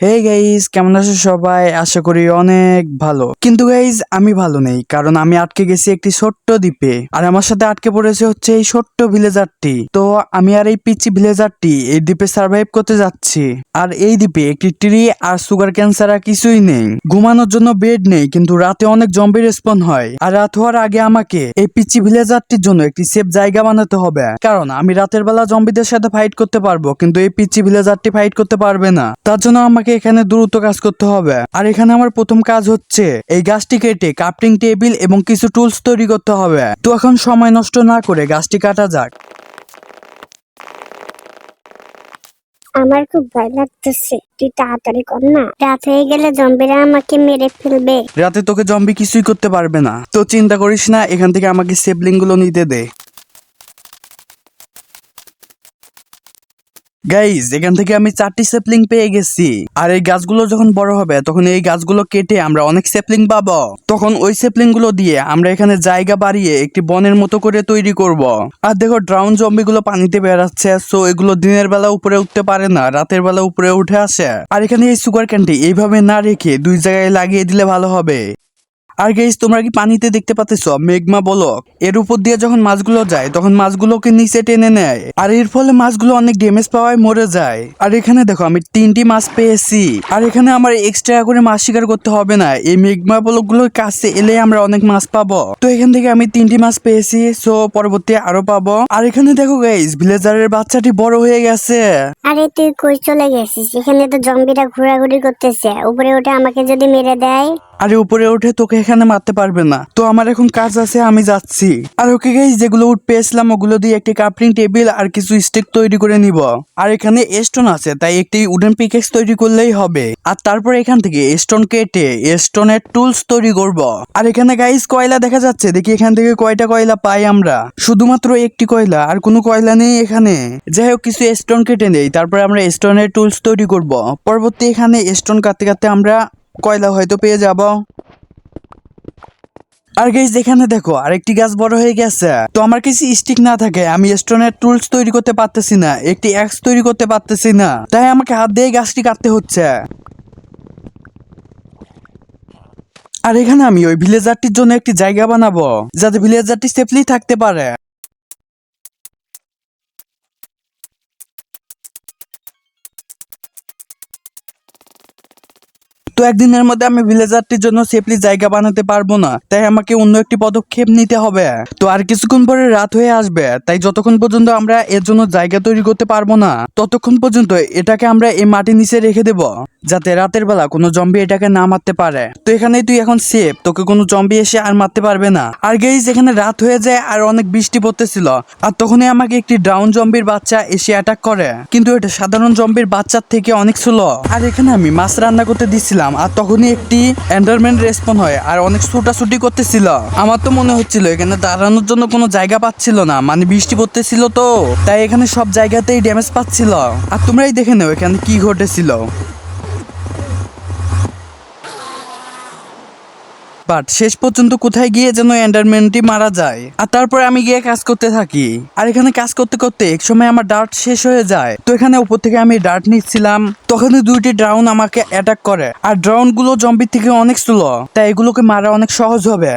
Hey guys কেমন আছো সবাই? আশা করি অনেক ভালো। কিন্তু গাইজ আমি ভালো নেই, কারণ আমি আটকে গেছি একটি ছোট্ট দ্বীপে। আর আমার সাথে আটকে পড়েছে হচ্ছে এই ছোট্ট ভিলেজারটি তো আমি আর এই পিচি ভিলেজারটি এই দ্বীপে সার্ভাইভ করতে যাচ্ছি। আর এই দ্বীপে একটি ট্রি আর সুগার ক্যান্সার আর কিছুই নেই। ঘুমানোর জন্য বেড নেই, কিন্তু রাতে অনেক জম্বি রেসপন হয়। আর রাত হওয়ার আগে আমাকে এই পিচি ভিলেজারটির জন্য একটি সেফ জায়গা বানাতে হবে। কারণ আমি রাতের বেলা জম্বিদের সাথে ফাইট করতে পারব, কিন্তু এই পিচি ভিলেজারটি ফাইট করতে পারবে না। তার জন্য আমাকে এখানে দ্রুত কাজ করতে হবে। আর এখানে আমার প্রথম কাজ হচ্ছে এই গাছটি কেটে কাপটিং টেবিল এবং কিছু টুলস তৈরি করতে হবে। তো এখন সময় নষ্ট না করে গাছটি কাটা যাক। আমার খুব ভয় লাগতেছে। তুই তাড়াতাড়ি কর না। রাত হয়ে গেলে জম্বিরা আমাকে মেরে ফেলবে। রাতে তোকে জম্বি কিছুই করতে পারবে না। তো চিন্তা করিস না এখান থেকে আমাকে সেবলিংগুলো নিতে দে। গাইজ এখান থেকে আমি চারটি সেপলিং পেয়ে গেছি। আর এই গাছগুলো যখন বড় হবে, তখন এই গাছগুলো কেটে আমরা অনেক সেপলিং পাবো। তখন ওই সেপলিংগুলো দিয়ে আমরা এখানে জায়গা বাড়িয়ে একটি বনের মতো করে তৈরি করব। আর দেখো ড্রাউন জম্বি গুলো পানিতে বেড়াচ্ছে সো এগুলো দিনের বেলা উপরে উঠতে পারে না, রাতের বেলা উপরে উঠে আসে। আর এখানে এই সুগার ক্যানটি এইভাবে না রেখে দুই জায়গায় লাগিয়ে দিলে ভালো হবে। আর গাইস তোমরা কি পানিতে দেখতে পাচ্ছ মেঘমা বলক এর উপর দিয়ে যখন মাছগুলো যায়, তখন মাছগুলোকে নিচে টেনে নেয়। আর এর ফলে মাছগুলো অনেক ড্যামেজ পাওয়ায় মরে যায়। আর এখানে দেখো, আমি তিনটি মাছ পেয়েছি। আর এখানে আমার এক্সট্রা করে মাছ শিকার করতে হবে না। এই মেঘমা বলকগুলোর কাছে এলে আমরা অনেক মাছ পাবো। তো এখান থেকে আমি তিনটি মাছ পেয়েছি সো পরবর্তী আরও পাবো। আর এখানে দেখো গাইস ভিলেজারের বাচ্চাটি বড় হয়ে গেছে। আরে তুই কই চলে গেছিস? এখানে তো জম্বিরা ঘোরাঘুরি করতেছে। উপরে উঠে আমাকে যদি মেরে দেয়? আরে উপরে উঠে তোকে এখানে মারতে পারবে না। তো আমার এখন কাজ আছে, আমি যাচ্ছি। আর ওকে গাইস যেগুলো উঠ পেয়েছিলাম, ওগুলো দিয়ে একটি কাপড়িং টেবিল আর কিছু স্টিক তৈরি করে নিব। আর এখানে স্টোন আছে, তাই একটি উডেন পিকেক্স তৈরি করলেই হবে। আর তারপর এখান থেকে স্টোন কেটে স্টোনের টুলস তৈরি করব। আর এখানে গাইস কয়লা দেখা যাচ্ছে? দেখি এখান থেকে কয়টা কয়লা পাই আমরা। শুধুমাত্র একটি কয়লা, আর কোনো কয়লা নেই এখানে। যাই হোক, কিছু স্টোন কেটে নেই। তারপরে আমরা স্টোনের টুলস তৈরি করব। পরবর্তী এখানে স্টোন কাটতে কাটতে আমরা কয়লা হয়তো পেয়ে যাব। আর গাইজ এখানে দেখো, আরেকটি গাছ বড় হয়ে গেছে। তো আমার কিছু স্টিক না থাকে, আমি স্টোনের টুলস তৈরি করতে পারতেছি না, একটি অ্যাক্স তৈরি করতে পারতেছি না। তাই আমাকে হাত দিয়ে গাছটি কাটতে হচ্ছে। আর এখানে আমি ওই ভিলেজারটির জন্য একটি জায়গা বানাবো, যাতে ভিলেজারটি সেফলি থাকতে পারে। তো একদিনের মধ্যে আমি ভিলেজারটির জন্য সেফলি জায়গা বানাতে পারব না। তাই আমাকে অন্য একটি পদক্ষেপ নিতে হবে। তো আর কিছুক্ষণ পরে রাত হয়ে আসবে। তাই যতক্ষণ পর্যন্ত আমরা এর জন্য জায়গা তৈরি করতে পারব না, ততক্ষণ পর্যন্ত এটাকে আমরা এই মাটির নিচে রেখে দেব। যাতে রাতের বেলা কোনো জম্বি এটাকে না মারতে পারে। তো এখানেই তুই এখন সেফ তোকে কোনো জম্বি এসে আর মারতে পারবে না। আর গেইজ এখানে রাত হয়ে যায় আর অনেক বৃষ্টি পড়তেছিল। আর তখনই আমাকে একটি ডাউন জম্বির বাচ্চা এসে অ্যাটাক করে। কিন্তু এটা সাধারণ জম্বির বাচ্চার থেকে অনেক ছিল আর এখানে আমি মাছ রান্না করতে দিছিলাম, আর তখনই একটি এন্ডারম্যান রেসপন হয়, আর অনেক ছুটাছুটি করতেছিল। আমার তো মনে হচ্ছিল, এখানে দাঁড়ানোর জন্য কোনো জায়গা পাচ্ছিল না মানে বৃষ্টি পড়তেছিল তো। তাই এখানে সব জায়গাতেই ড্যামেজ পাচ্ছিল। আর তোমরাই দেখে নেও, এখানে কি ঘটেছিল। বাট শেষ পর্যন্ত কোথায় গিয়ে যেন এন্ডারম্যানটি মারা যায়। আর তারপরে আমি গিয়ে কাজ করতে থাকি। আর এখানে কাজ করতে করতে এক সময় আমার ডার্ট শেষ হয়ে যায়। তো এখানে উপর থেকে আমি ডার্ট নিচ্ছিলাম। তখন দুইটি ড্রাউন আমাকে অ্যাটাক করে। আর ড্রাউনগুলো জম্বির থেকে অনেক স্লো তাই এগুলোকে মারা অনেক সহজ হবে।